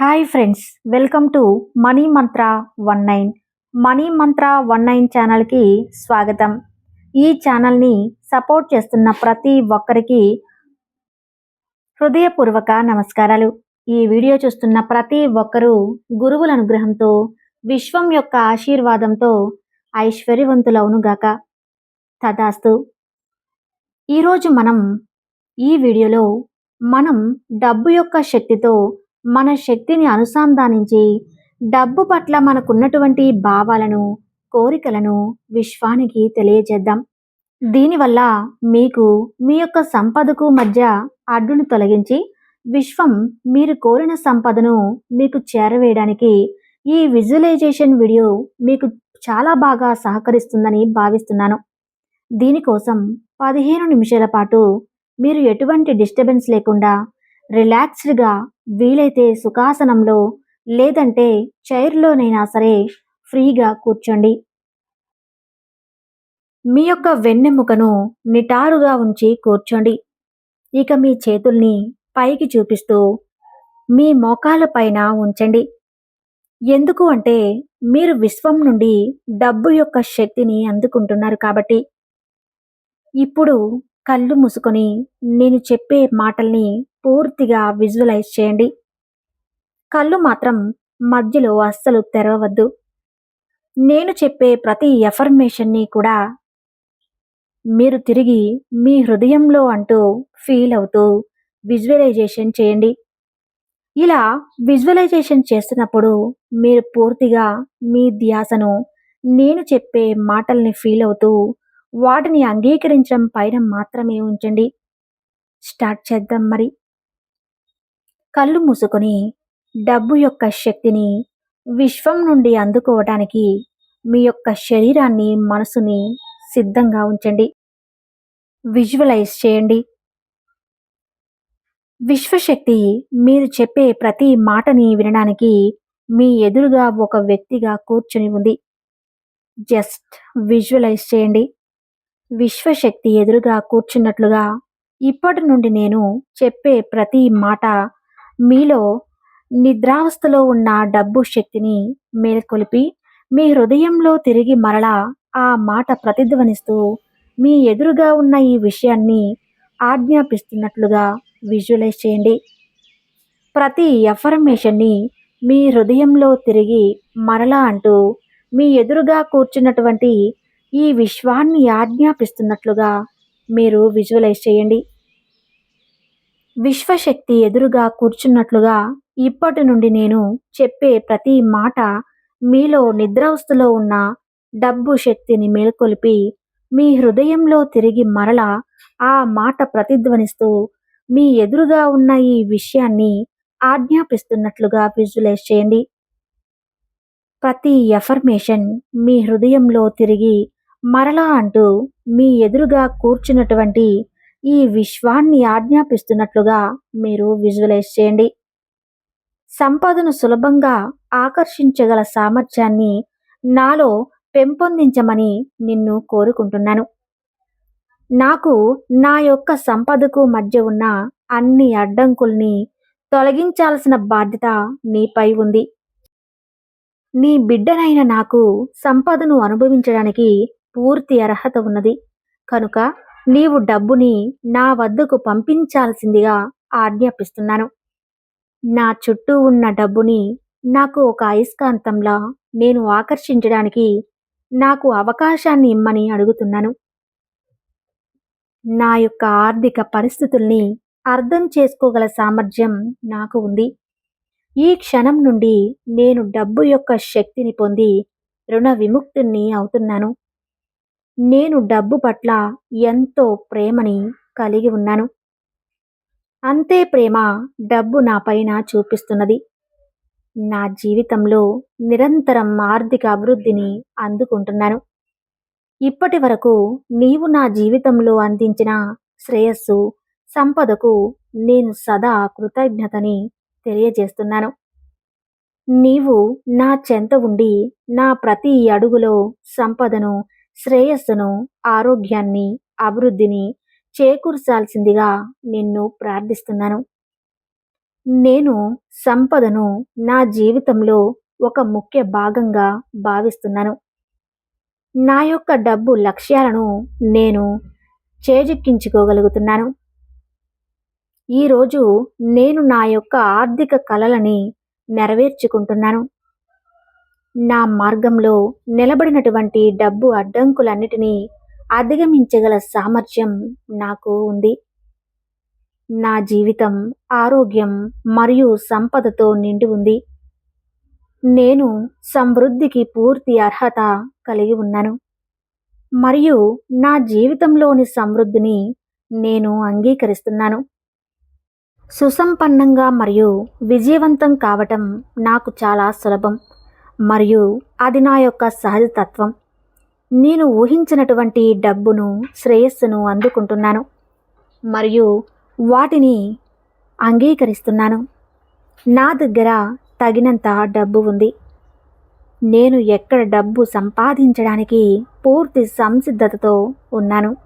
Hi friends welcome to Money Mantra one nine. Money Mantra one nine ఛానల్కి స్వాగతం. ఈ ఛానల్ని సపోర్ట్ చేస్తున్న ప్రతి ఒక్కరికి హృదయపూర్వక నమస్కారాలు. ఈ వీడియో చూస్తున్న ప్రతి ఒక్కరూ గురువుల అనుగ్రహంతో విశ్వం యొక్క ఆశీర్వాదంతో ఐశ్వర్యవంతులవునుగాక తదాస్తు ఈరోజు మనం ఈ వీడియోలో మనం డబ్బు యొక్క శక్తితో మన శక్తిని అనుసంధానించి డబ్బు పట్ల మనకున్నటువంటి భావాలను కోరికలను విశ్వానికి తెలియజేద్దాం. దీనివల్ల మీకు మీ యొక్క సంపదకు మధ్య అడ్డును తొలగించి విశ్వం మీరు కోరిన సంపదను మీకు చేరవేయడానికి ఈ విజువలైజేషన్ వీడియో మీకు చాలా బాగా సహకరిస్తుందని భావిస్తున్నాను. దీనికోసం పదిహేను నిమిషాల పాటు మీరు ఎటువంటి డిస్టర్బెన్స్ లేకుండా రిలాక్స్డ్గా వీలైతే సుఖాసనంలో లేదంటే చైర్లోనైనా సరే ఫ్రీగా కూర్చోండి. మీ యొక్క వెన్నెముకను నిటారుగా ఉంచి కూర్చోండి. ఇక మీ చేతుల్ని పైకి చూపిస్తూ మీ మోకాల పైన ఉంచండి. ఎందుకు అంటే మీరు విశ్వం నుండి డబ్బు యొక్క శక్తిని అందుకుంటున్నారు కాబట్టి. ఇప్పుడు కళ్ళు మూసుకొని నేను చెప్పే మాటల్ని పూర్తిగా విజువలైజ్ చేయండి. కళ్ళు మాత్రం మధ్యలో అస్సలు తెరవద్దు నేను చెప్పే ప్రతి ఎఫర్మేషన్ని కూడా మీరు తిరిగి మీ హృదయంలో అంటూ ఫీల్ అవుతూ విజువలైజేషన్ చేయండి. ఇలా విజువలైజేషన్ చేస్తున్నప్పుడు మీరు పూర్తిగా మీ ధ్యాసను నేను చెప్పే మాటల్ని ఫీల్ అవుతూ వాటిని అంగీకరించడం పైన మాత్రమే ఉంచండి. స్టార్ట్ చేద్దాం మరి. కళ్ళు మూసుకొని డబ్బు యొక్క శక్తిని విశ్వం నుండి అందుకోవడానికి మీ యొక్క శరీరాన్ని మనసుని సిద్ధంగా ఉంచండి. విజువలైజ్ చేయండి. విశ్వశక్తి మీరు చెప్పే ప్రతి మాటని వినడానికి మీ ఎదురుగా ఒక వ్యక్తిగా కూర్చుని ఉంది. జస్ట్ విజువలైజ్ చేయండి. విశ్వశక్తి ఎదురుగా కూర్చున్నట్లుగా ఇప్పటి నుండి నేను చెప్పే ప్రతి మాట మీలో నిద్రావస్థలో ఉన్న డబ్బు శక్తిని మేల్కొలిపి మీ హృదయంలో తిరిగి మరలా ఆ మాట ప్రతిధ్వనిస్తూ మీ ఎదురుగా ఉన్న ఈ విషయాన్ని ఆజ్ఞాపిస్తున్నట్లుగా విజువలైజ్ చేయండి. ప్రతి ఎఫర్మేషన్ని మీ హృదయంలో తిరిగి మరలా అంటూ మీ ఎదురుగా కూర్చున్నటువంటి ఈ విశ్వాన్ని ఆజ్ఞాపిస్తున్నట్లుగా మీరు విజువలైజ్ చేయండి. విశ్వశక్తి ఎదురుగా కూర్చున్నట్లుగా ఇప్పటి నుండి నేను చెప్పే ప్రతి మాట మీలో నిద్రావస్థలో ఉన్న డబ్బు శక్తిని మేల్కొలిపి మీ హృదయంలో తిరిగి మరల ఆ మాట ప్రతిధ్వనిస్తూ మీ ఎదురుగా ఉన్న ఈ విషయాన్ని ఆజ్ఞాపిస్తున్నట్లుగా విజువలైజ్ చేయండి. ప్రతి ఎఫర్మేషన్ మీ హృదయంలో తిరిగి మరలా అంటూ మీ ఎదురుగా కూర్చున్నటువంటి ఈ విశ్వాన్ని ఆజ్ఞాపిస్తున్నట్లుగా మీరు విజువలైజ్ చేయండి. సంపదను సులభంగా ఆకర్షించగల సామర్థ్యాన్ని నాలో పెంపొందించమని నిన్ను కోరుకుంటున్నాను. నాకు నా యొక్క సంపదకు మధ్య ఉన్న అన్ని అడ్డంకుల్ని తొలగించాల్సిన బాధ్యత నీపై ఉంది. నీ బిడ్డనైన నాకు సంపదను అనుభవించడానికి పూర్తి అర్హత ఉన్నది. కనుక నీవు డబ్బుని నా వద్దకు పంపించాల్సిందిగా ఆజ్ఞాపిస్తున్నాను. నా చుట్టూ ఉన్న డబ్బుని నాకు ఒక అయస్కాంతంలా నేను ఆకర్షించడానికి నాకు అవకాశాన్ని ఇమ్మని అడుగుతున్నాను. నా యొక్క ఆర్థిక పరిస్థితుల్ని అర్థం చేసుకోగల సామర్థ్యం నాకు ఉంది. ఈ క్షణం నుండి నేను డబ్బు యొక్క శక్తిని పొంది రుణ విముక్తిని అవుతున్నాను. నేను డబ్బు పట్ల ఎంతో ప్రేమని కలిగి ఉన్నాను. అంతే ప్రేమ డబ్బు నా పైన చూపిస్తున్నది. నా జీవితంలో నిరంతరం ఆర్థిక అభివృద్ధిని అందుకుంటున్నాను. ఇప్పటి వరకు నీవు నా జీవితంలో అందించిన శ్రేయస్సు సంపదకు నేను సదా కృతజ్ఞతని తెలియజేస్తున్నాను. నీవు నా చెంత ఉండి నా ప్రతి అడుగులో సంపదను శ్రేయస్సును ఆరోగ్యాన్ని అభివృద్ధిని చేకూర్చాల్సిందిగా నిన్ను ప్రార్థిస్తున్నాను. నేను సంపదను నా జీవితంలో ఒక ముఖ్య భాగంగా భావిస్తున్నాను. నా యొక్క డబ్బు లక్ష్యాలను నేను చేజిక్కించుకోగలుగుతున్నాను. ఈరోజు నేను నా యొక్క ఆర్థిక కలలని నెరవేర్చుకుంటున్నాను. నా మార్గంలో నిలబడినటువంటి డబ్బు అడ్డంకులన్నిటినీ అధిగమించగల సామర్థ్యం నాకు ఉంది. నా జీవితం ఆరోగ్యం మరియు సంపదతో నిండి ఉంది. నేను సమృద్ధికి పూర్తి అర్హత కలిగి ఉన్నాను. మరియు నా జీవితంలోని సమృద్ధిని నేను అంగీకరిస్తున్నాను. సుసంపన్నంగా మరియు విజయవంతం కావటం నాకు చాలా సులభం. మరియు అది నా యొక్క సహజ తత్వం నేను ఊహించినటువంటి డబ్బును శ్రేయస్సును అందుకుంటున్నాను మరియు వాటిని అంగీకరిస్తున్నాను. నా దగ్గర తగినంత డబ్బు ఉంది. నేను ఎక్కడ డబ్బు సంపాదించడానికి పూర్తి సంసిద్ధతతో ఉన్నాను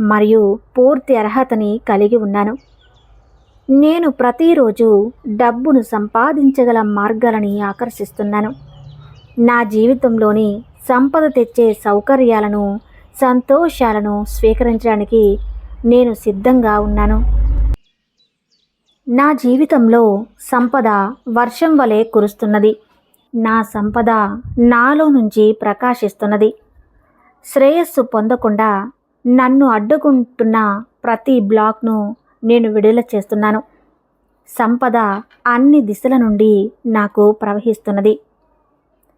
మరియు పూర్తి అర్హతని కలిగి ఉన్నాను. నేను ప్రతిరోజు డబ్బును సంపాదించగల మార్గాలని ఆకర్షిస్తున్నాను. నా జీవితంలోని సంపద తెచ్చే సౌకర్యాలను సంతోషాలను స్వీకరించడానికి నేను సిద్ధంగా ఉన్నాను. నా జీవితంలో సంపద వర్షం వలె కురుస్తున్నది. నా సంపద నాలో నుంచి ప్రకాశిస్తున్నది. శ్రేయస్సు పొందకుండా నన్ను అడ్డుకుంటున్న ప్రతి బ్లాక్ను నేను విడుదల చేస్తున్నాను. సంపద అన్ని దిశల నుండి నాకు ప్రవహిస్తున్నది.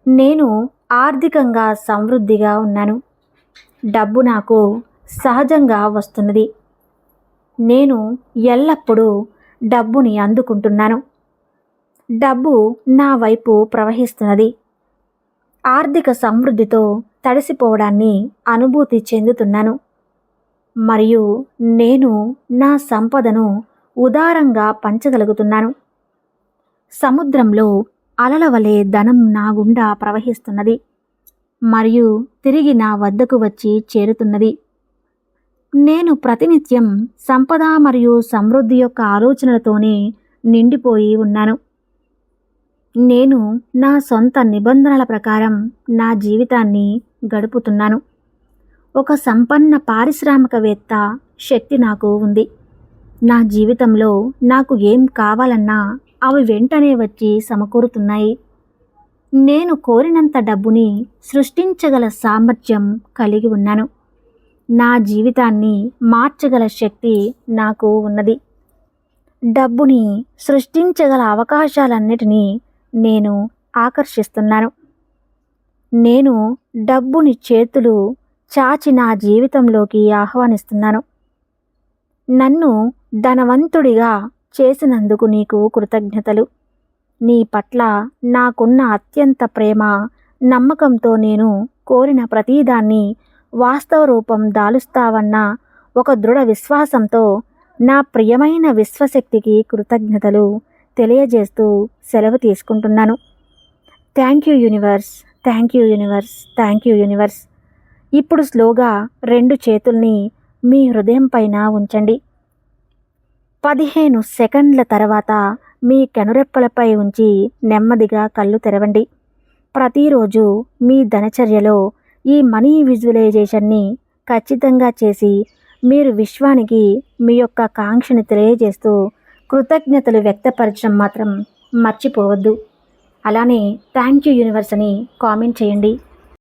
నేను ఆర్థికంగా సమృద్ధిగా ఉన్నాను. డబ్బు నాకు సహజంగా వస్తున్నది. నేను ఎల్లప్పుడూ డబ్బుని అందుకుంటున్నాను. డబ్బు నా వైపు ప్రవహిస్తున్నది. ఆర్థిక సమృద్ధితో తడిసిపోవడాన్ని అనుభూతి చెందుతున్నాను. మరియు నేను నా సంపదను ఉదారంగా పంచగలుగుతున్నాను. సముద్రంలో అలల వలె ధనం నా గుండా ప్రవహిస్తున్నది మరియు తిరిగి నా వద్దకు వచ్చి చేరుతున్నది. నేను ప్రతినిత్యం సంపద మరియు సమృద్ధి యొక్క ఆలోచనలతోనే నిండిపోయి ఉన్నాను. నేను నా సొంత నిబంధనల ప్రకారం నా జీవితాన్ని గడుపుతున్నాను. ఒక సంపన్న పారిశ్రామికవేత్త శక్తి నాకు ఉంది. నా జీవితంలో నాకు ఏం కావాలన్నా అవి వెంటనే వచ్చి సమకూరుతున్నాయి. నేను కోరినంత డబ్బుని సృష్టించగల సామర్థ్యం కలిగి ఉన్నాను. నా జీవితాన్ని మార్చగల శక్తి నాకు ఉన్నది. డబ్బుని సృష్టించగల అవకాశాలన్నిటినీ నేను ఆకర్షిస్తున్నాను. నేను డబ్బుని చేతులు చాచి నా జీవితంలోకి ఆహ్వానిస్తున్నాను. నన్ను ధనవంతుడిగా చేసినందుకు నీకు కృతజ్ఞతలు. నీ పట్ల నాకున్న అత్యంత ప్రేమ నమ్మకంతో నేను కోరిన ప్రతిదాన్ని వాస్తవ రూపం దాలుస్తావన్న ఒక దృఢ విశ్వాసంతో నా ప్రియమైన విశ్వశక్తికి కృతజ్ఞతలు తెలియజేస్తూ సెలవు తీసుకుంటున్నాను. Thank you universe thank you universe thank you universe. ఇప్పుడు స్లోగా రెండు చేతుల్ని మీ హృదయం పైన ఉంచండి. పదిహేను సెకండ్ల తర్వాత మీ కనురెప్పలపై ఉంచి నెమ్మదిగా కళ్ళు తెరవండి. ప్రతిరోజు మీ ధనచర్యలో ఈ మనీ విజువలైజేషన్ని ఖచ్చితంగా చేసి మీరు విశ్వానికి మీ యొక్క కాంక్షని తెలియజేస్తూ కృతజ్ఞతలు వ్యక్తపరచడం మాత్రం మర్చిపోవద్దు. అలానే థ్యాంక్ యూ యూనివర్స్ అని కామెంట్ చేయండి.